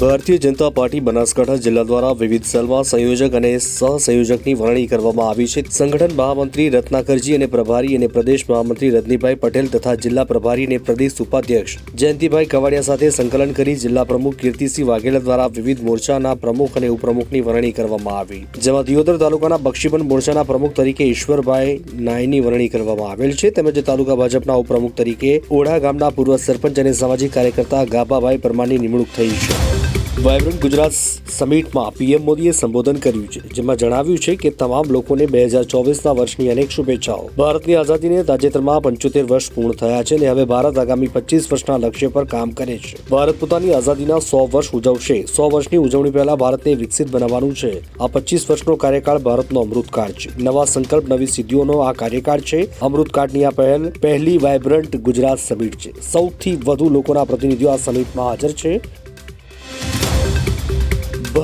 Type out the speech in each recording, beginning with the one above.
Bharatiya Janata party Banaskantha જિલ્લા દ્વારા વિવિધ સેલમાં સંયોજક અને સહસંયોજકની વરણી કરવામાં આવી છે. સંગઠન મહામંત્રી રત્નાકરજી અને પ્રભારી અને પ્રદેશ મહામંત્રી રજનીભાઈ પટેલ તથા જિલ્લા પ્રભારી અને પ્રદેશ ઉપાધ્યક્ષ જયંતિભાઈ કવાડિયા સાથે સંકલન કરી જિલ્લા પ્રમુખ કીર્તિસિંહ વાઘેલા દ્વારા વિવિધ મોરચાના પ્રમુખ અને ઉપપ્રમુખની વરણી કરવામાં આવી. જેમાં દિયોદર તાલુકાના બક્ષીબન મોરચાના પ્રમુખ તરીકે ઈશ્વરભાઈ નાયની વરણી કરવામાં આવેલ છે. તેમજ તાલુકા ભાજપના ઉપપ્રમુખ તરીકે ઓઢા ગામના પૂર્વ સરપંચ અને સામાજિક કાર્યકર્તા ગાબાભાઈ પરમારની નિમણૂક થઈ છે. વાયબ્રન્ટ ગુજરાત સમિટમાં પીએમ મોદીએ સંબોધન કર્યું છે, જેમાં જણાવ્યું છે કે તમામ લોકોને બે હજાર ચોવીસના વર્ષની અનેક શુભેચ્છાઓ. ભારતની આઝાદીને તાજેતરમાં પંચોતેર વર્ષ પૂર્ણ થયા છે અને હવે ભારત આગામી પચીસ વર્ષના લક્ષ્ય પર કામ કરે છે. ભારત પોતાની આઝાદીના સો વર્ષ ઉજવશે. સો વર્ષની ઉજવણી પહેલા ભારતને વિકસિત બનાવવાનું છે. આ પચીસ વર્ષનો કાર્યકાળ ભારતનો અમૃતકાળ છે. નવા સંકલ્પ, નવી સિદ્ધિઓનો આ કાર્યકાળ છે. અમૃતકાળની આ પહેલ પહેલી વાયબ્રન્ટ ગુજરાત સમિટ છે. સૌથી વધુ લોકોના પ્રતિનિધિઓ આ સમિટમાં હાજર છે.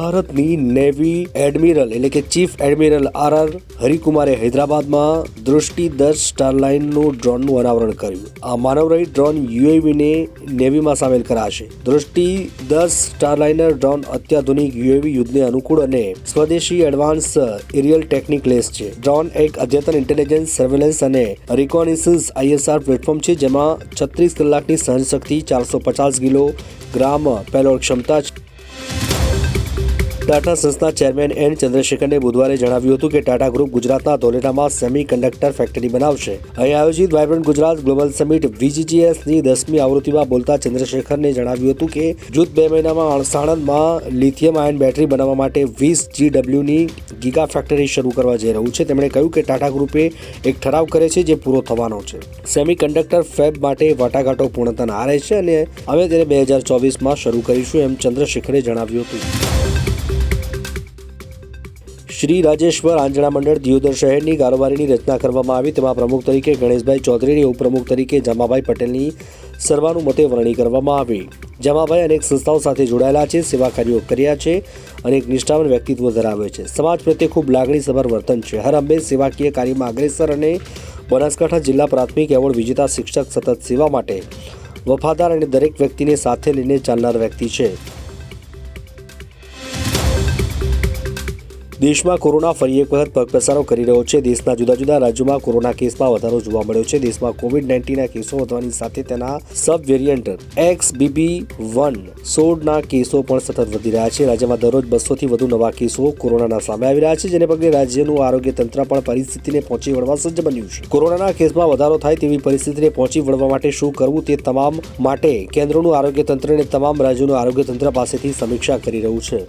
ભારતની નેવી એડમિરલ એટલે કે ચીફ એડમિરલ આર આર હરિકુમારે હૈદરાબાદમાં દૃષ્ટિ દસ સ્ટારલાઇનનું ડ્રોનનું અનાવરણ કર્યું. આ માનવરહિત ડ્રોન યુએવીને નેવીમાં સામેલ કરાશે. દૃષ્ટિ દસ સ્ટારલાઇનર ડ્રોન અત્યાધુનિક યુએવી યુદ્ધને અનુકૂળ અને સ્વદેશી એડવાન્સ એરિયલ ટેકનિક લેસ છે. ડ્રોન એક અદ્યતન ઇન્ટેલિજન્સ સર્વેલન્સ અને રિકોનિસન્સ આઈએસઆર પ્લેટફોર્મ છે, જેમાં છત્રીસ કલાકની સહનશક્તિ, ચારસો પચાસ કિલો ગ્રામ પેલોડ ક્ષમતા છે ટાટા સંસ્થા ચેરમેન એન ચંદ્રશેખરને બુધવારે જણાવ્યું હતું કે ટાટા ગ્રુપ ગુજરાતના ધોલેટામાં સેમી કંડક્ટર ફેક્ટરી બનાવશે. અહીં આયોજિત વાયબ્રન્ટ ગુજરાત ગ્લોબલ સમિટ વીજીજીએસની દસમી આવૃત્તિમાં બોલતા ચંદ્રશેખરને જણાવ્યું હતું કે જૂથ બે મહિનામાં સાણંદમાં લિથિયમ આયન બેટરી બનાવવા માટે વીસ જીડબ્લ્યુની ગીગા ફેક્ટરી શરૂ કરવા જઈ રહ્યું છે. તેમણે કહ્યું કે ટાટા ગ્રુપે એક ઠરાવ કરે છે જે પૂરો થવાનો છે. સેમી કંડક્ટર ફેબ માટે વાટાઘાટો પૂર્ણતાના આરે છે અને અમે તેને બે હજાર ચોવીસમાં શરૂ કરીશું, એમ ચંદ્રશેખરે જણાવ્યું હતું. શ્રી રાજેશ્વર આંજણા મંડળ દિયોદર શહેરની કારોબારીની રચના કરવામાં આવી. તેમાં પ્રમુખ તરીકે ગણેશભાઈ ચૌધરીની ઉપપ્રમુખ તરીકે જમાભાઈ પટેલની સર્વાનુમતે વરણી કરવામાં આવી. જમાભાઈ અનેક સંસ્થાઓ સાથે જોડાયેલા છે, સેવા કાર્યો કર્યા છે અને એક નિષ્ઠાવાન વ્યક્તિત્વ ધરાવે છે. સમાજ પ્રત્યે ખૂબ લાગણીસભર વર્તન છે. હર હંમેશ સેવાકીય કાર્યમાં અગ્રેસર અને બનાસકાંઠા જિલ્લા પ્રાથમિક એવોર્ડ વિજેતા શિક્ષક સતત સેવા માટે વફાદાર અને દરેક વ્યક્તિને સાથે લઈને ચાલનાર વ્યક્તિ છે. દેશમાં કોરોના ફરી એક વખત પગપસારો કરી રહ્યો છે. દેશના જુદા જુદા રાજ્યોમાં કોરોના કેસમાં વધારો જોવા મળ્યો છે. દેશમાં કોવિડ નાઇન્ટીનના કેસો વધવાની સાથે તેના sub variant X BB one સોળના કેસો પણ સતત વધી રહ્યા છે. રાજ્યમાં દરરોજ બસોથી વધુ નવા કેસો કોરોનાના સામે આવી રહ્યા છે, જેને પગલે રાજ્યનું આરોગ્ય તંત્ર પણ પરિસ્થિતિને પહોંચી વળવા સજ્જ બન્યું છે. કોરોનાના કેસમાં વધારો થાય તેવી પરિસ્થિતિને પહોંચી વળવા માટે શું કરવું તે તમામ માટે કેન્દ્રનું આરોગ્ય તંત્ર અને તમામ રાજ્યોનું આરોગ્ય તંત્ર પાસેથી સમીક્ષા કરી રહ્યું છે.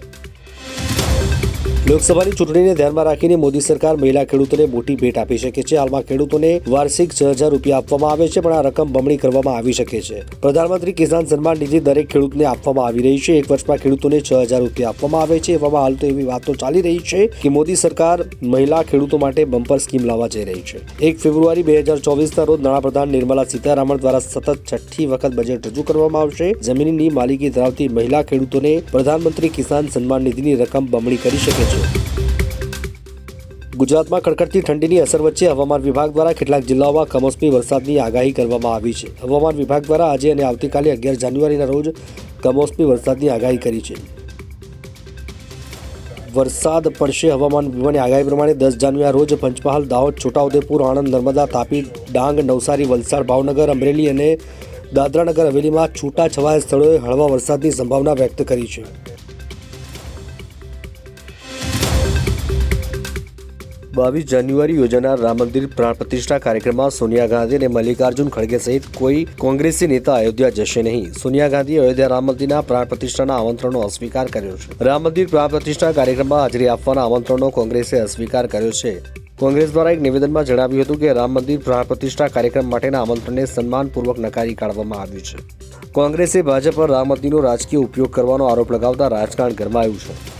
લોકસભાની ચૂંટણીને ધ્યાનમાં રાખીને મોદી સરકાર મહિલા ખેડૂતોને મોટી ભેટ આપી શકે છે. હાલમાં ખેડૂતોને વાર્ષિક છ હજાર રૂપિયા આપવામાં આવે છે, પણ આ રકમ બમણી કરવામાં આવી શકે છે. પ્રધાનમંત્રી કિસાન સન્માન નિધિ દરેક ખેડૂતને આપવામાં આવી રહી છે. એક વર્ષમાં ખેડૂતોને છ હજાર રૂપિયા આપવામાં આવે છે. એવામાં હાલ તો એવી વાતો ચાલી રહી છે કે મોદી સરકાર મહિલા ખેડૂતો માટે બમ્પર સ્કીમ લાવવા જઈ રહી છે. એક ફેબ્રુઆરી બે હજાર ચોવીસના રોજ નાણાપ્રધાન નિર્મલા સીતારામન દ્વારા સતત છઠ્ઠી વખત બજેટ રજૂ કરવામાં આવશે. જમીનની માલિકી ધરાવતી મહિલા ખેડૂતોને પ્રધાનમંત્રી કિસાન સન્માન નિધિની રકમ બમણી કરી શકે છે. ગુજરાતમાં કડકડતી ઠંડીની અસર વચ્ચે હવામાન વિભાગ દ્વારા કેટલાક જિલ્લાઓમાં કમોસમી વરસાદની આગાહી કરવામાં આવી છે. હવામાન વિભાગ દ્વારા આજે અને આવતીકાલે અગિયાર જાન્યુઆરીના રોજ કમોસમી વરસાદની આગાહી કરી છે. વરસાદ પડશે હવામાન વિભાગની આગાહી પ્રમાણે દસ જાન્યુઆરી રોજ પંચમહાલ, દાહોદ, છોટાઉદેપુર, આણંદ, નર્મદા, તાપી, ડાંગ, નવસારી, વલસાડ, ભાવનગર, અમરેલી અને દાદરાનગર હવેલીમાં છૂટાછવાયા સ્થળોએ હળવા વરસાદની સંભાવના વ્યક્ત કરી છે. બાવીસ જાન્યુઆરી યોજાનાર રામ મંદિર પ્રાણ પ્રતિષ્ઠા કાર્યક્રમમાં સોનિયા ગાંધી અને મલ્લિકાર્જુન ખડગે સહિત કોઈ કોંગ્રેસી નેતા અયોધ્યા જશે નહીં. સોનિયા ગાંધીએ અયોધ્યા રામ મંદિરના પ્રાણ પ્રતિષ્ઠાના આમંત્રણનો અસ્વીકાર કર્યો છે. રામ મંદિર પ્રાણ પ્રતિષ્ઠા કાર્યક્રમમાં હાજરી આપવાના આમંત્રણનો કોંગ્રેસે અસ્વીકાર કર્યો છે. કોંગ્રેસ દ્વારા એક નિવેદનમાં જણાવ્યું હતું કે રામ મંદિર પ્રાણ પ્રતિષ્ઠા કાર્યક્રમ માટેના આમંત્રણને સન્માનપૂર્વક નકારી કાઢવામાં આવ્યું છે. કોંગ્રેસે ભાજપ પર રામ મંદિરનો રાજકીય ઉપયોગ કરવાનો આરોપ લગાવતા રાજકારણ ગરમાયું છે.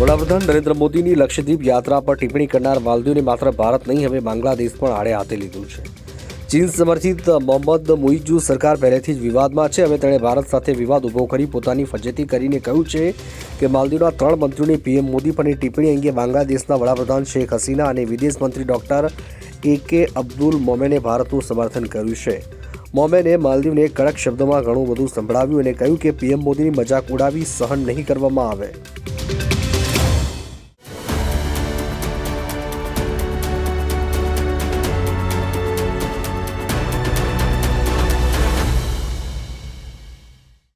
વડાપ્રધાન નરેન્દ્ર મોદીની લક્ષદ્વીપ યાત્રા પર ટિપ્પણી કરનાર માલદીવને માત્ર ભારત નહીં, હવે બાંગ્લાદેશ પણ આડે હાથે લીધું છે. ચીન સમર્થિત મોહમ્મદ મુઇજુ સરકાર પહેલેથી જ વિવાદમાં છે. હવે તેણે ભારત સાથે વિવાદ ઊભો કરી પોતાની ફજેતી કરીને કહ્યું છે કે માલદીવના ત્રણ મંત્રીઓની પીએમ મોદી પરની ટિપ્પણી અંગે બાંગ્લાદેશના વડાપ્રધાન શેખ હસીના અને વિદેશ મંત્રી ડોક્ટર એ કે અબ્દુલ મોમેને ભારતનું સમર્થન કર્યું છે. મોમેને માલદીવને કડક શબ્દોમાં ઘણું બધું સંભળાવ્યું અને કહ્યું કે પીએમ મોદીની મજાક ઉડાવી સહન નહીં કરવામાં આવે.